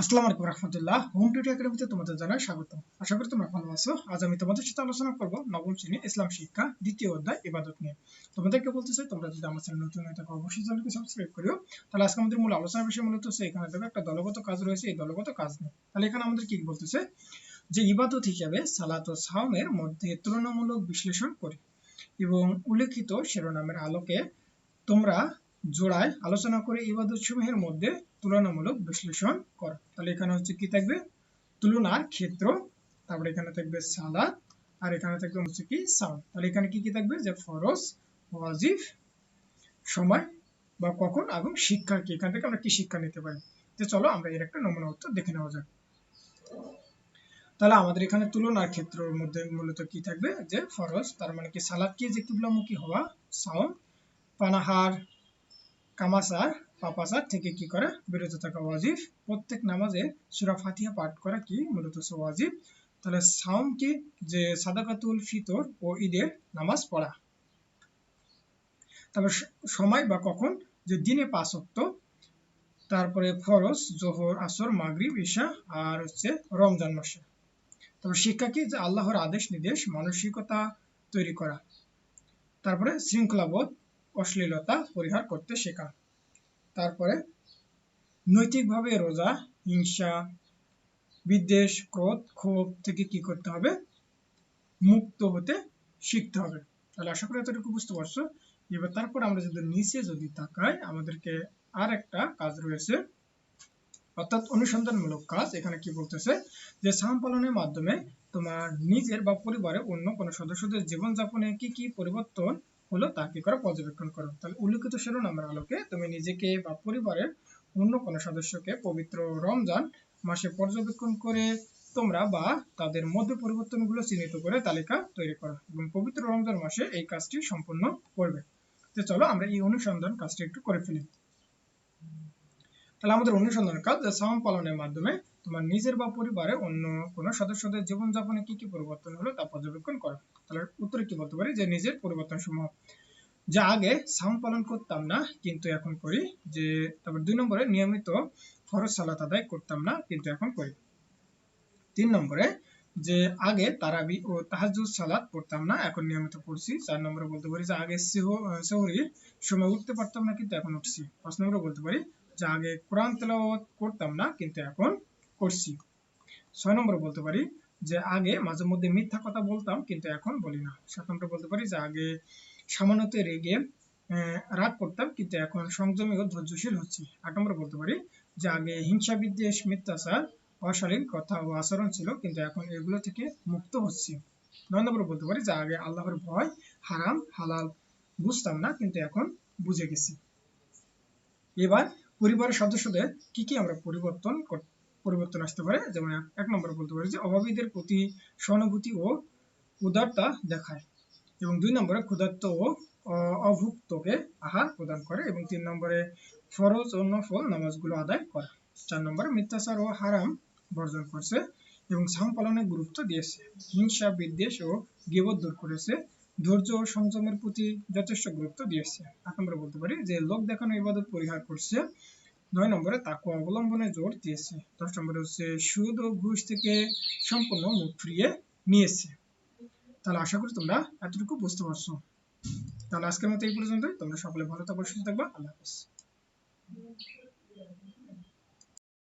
আসসালামু আলাইকুম রহমতুল্লাহ। হোম টিউটি একাডেমিতে তোমাদের জানাই স্বাগত আশা করি তোমরা ভালো আছো। আজ আমি তোমাদের সাথে আলোচনা করব নবম শ্রেণি ইসলাম শিক্ষা, দ্বিতীয় অধ্যায়, ইবাদত নিয়ে। তোমাদেরকে বলতে চাই, তোমরা যদি আমার চ্যানেল নতুন হয়ে থাকো, অবশ্যই চ্যানেলকে সাবস্ক্রাইব করিও। তাহলে আজকে আমাদের মূল আলোচনার বিষয় মূলত হচ্ছে, এখানে দেখো একটা দলগত কাজ রয়েছে, এই দলগত কাজ নিয়ে। তাহলে এখানে আমাদের কি বলতেছে যে ইবাদত হিসাবে সালাত ও সাওমের মধ্যে তুলনামূলক বিশ্লেষণ করি। এবং উল্লেখিত শিরোনামের আলোকে তোমরা জোড়ায় আলোচনা করে ইবাদত সমূহের মধ্যে তুলনামূলক বিশ্লেষণ করো। তাহলে এখানে হচ্ছে কি থাকবে? তুলনার ক্ষেত্র, তারপরে এখানে থাকবে সালাত, আর এখানে থাকবে হচ্ছে কি সাউন্ড তাহলে এখানে কি কি থাকবে? যে ফরজ, ওয়াজিব, সময়, বা কখন এবং শিক্ষা কি? এখান থেকে আমরা কি শিক্ষা নিতে পারি? তো চলো আমরা এর একটা নমুনা উত্তর দেখে নেওয়া যাক। তাহলে আমাদের এখানে তুলনার ক্ষেত্রের মধ্যে মূলত কি থাকবে? যে ফরজ, তার মানে কি সালাদ কি যে কিবলামুখী হওয়া সাউন্ড পানাহার কামাসার পাপাসার থেকে কি করা? বিরত থাকা ওয়াজিব। প্রত্যেক নামাজে সূরা ফাতিহা পাঠ করা কি মূলত ওয়াজিব? তাহলে সাউম কি? যে সাদাকাতুল ফিতর ও ঈদের নামাজ পড়া। তারপর সময় বা কখন? যে দিনে পাঁচ ওয়াক্ত। তারপরে ফরজ, জোহর, আসর, মাগরিব ঈশা আর হচ্ছে রমজান মাসে। তারপর শিক্ষা কি? যে আল্লাহর আদেশ নির্দেশ মানসিকতা তৈরি করা। তারপরে শৃঙ্খলাবোধ অশ্লীলতা পরিহার করতে শেখা। তারপরে নৈতিকভাবে রোজা, হিংসা, বিদ্বেষ, ক্রোধ, ক্ষোভ থেকে কি করতে হবে? মুক্ত হতে শিখতে হবে। তাহলে আশা করি এতটুকু বুঝতে পারছ। এবার তারপর আমরা যদি নিচে যদি তাকাই, আমাদেরকে আর একটা কাজ রয়েছে। অর্থাৎ অনুসন্ধানমূলক কাজ। এখানে কি বলতেছে? যে সাম পালনের মাধ্যমে তোমার নিজের বা পরিবারের অন্য কোনো সদস্যদের জীবনযাপনে কি কি পরিবর্তন হলো তা কি করে পর্যবেক্ষণ করো। তাহলে উল্লেখিত শিরোনামের আলোকে তুমি নিজেকে বা পরিবারের অন্য কোনো সদস্যকে পবিত্র রমজান মাসে পর্যবেক্ষণ করে তোমরা বা তাদের মধ্যে পরিবর্তনগুলো চিহ্নিত করে তালিকা তৈরি করো এবং পবিত্র রমজান মাসে এই কাজটি সম্পন্ন করবে। তো চলো আমরা এই অনুসন্ধান কাজটি একটু করে ফেলি। তাহলে আমাদের অনুসন্ধান কাজ সাম পালনের মাধ্যমে তোমার নিজের বা পরিবারে অন্য কোন সদস্যদের জীবনযাপনে কি কি পরিবর্তন হলো তা পর্যবেক্ষণ করো। তাহলে উত্তরে কি বলতে পারি? যে নিজের পরিবর্তন সমূহ যা আগে সাম পালন করতাম না, কিন্তু এখন করি। যে তারপর দুই নম্বরে নিয়মিত ফরজ সালাত আদায় করতাম না, কিন্তু এখন করি। তিন নম্বরে যে আগে তারাবি ও তাহাজুদ সালাত পড়তাম না, এখন নিয়মিত পড়ছি। চার নম্বরে বলতে পারি যে আগে সেহরির সময় উঠতে পারতাম না, কিন্তু এখন উঠছি। পাঁচ নম্বরে বলতে পারি যে আগে কোরআন তেলাওয়াত করতাম না, কিন্তু এখন করছি। ছয় নম্বরে বলতে পারি যে আগে মাঝে মধ্যে মিথ্যা কথা বলতাম, কিন্তু এখন বলি না। সাত নম্বরে বলতে পারি যে আগে সামান্যতে রেগে রাগ করতাম, কিন্তু এখন সংযমী ও ধৈর্যশীল হচ্ছি। আট নম্বরে বলতে পারি যে আগে হিংসা বিদ্বেষ মিথ্যাচার, অশালীন কথা ও আচরণ ছিল, কিন্তু এখন এগুলো থেকে মুক্ত হচ্ছি। নয় নম্বরে বলতে পারি যে আগে আল্লাহর ভয়, হারাম, হালাল বুঝতাম না, কিন্তু এখন বুঝে গেছি। এবার পরিবারের সদস্যদের কি কি আমরা পরিবর্তন পরিবর্তন আসতে পারে? যেমন এক নম্বরে বলতে পারি যে অভাবীদের প্রতি সহানুভূতি ও উদারতা দেখায়। এবং দুই নম্বরে ক্ষুধার্ত ও অভুক্তকে আহার প্রদান করে। এবং তিন নম্বরে ফরজ ও নফল নামাজগুলো আদায় করে। চার নম্বরে মিথ্যাচার ও হারাম বর্জন করছে এবং সাম পালনে গুরুত্ব দিয়েছে। হিংসা বিদ্বেষ ও গিবত দূর করেছে। ধৈর্য ও সংযমের প্রতি যথেষ্ট গুরুত্ব দিয়েছে। আট নম্বরে বলতে পারি যে, লোক দেখানো ইবাদত পরিহার করছে। নয় নম্বরে তাকে অবলম্বনে জোর দিয়েছে। দশ নম্বরে হচ্ছে সুদ ও ঘুষ থেকে সম্পূর্ণ মুখ ফিরিয়ে নিয়েছে। তাহলে আশা করি তোমরা এতটুকু বুঝতে পারছ। তাহলে আজকের মতো এই পর্যন্ত তোমরা সকলে ভালো থাকবে সুস্থ থাকবে। আল্লাহ হাফিজ।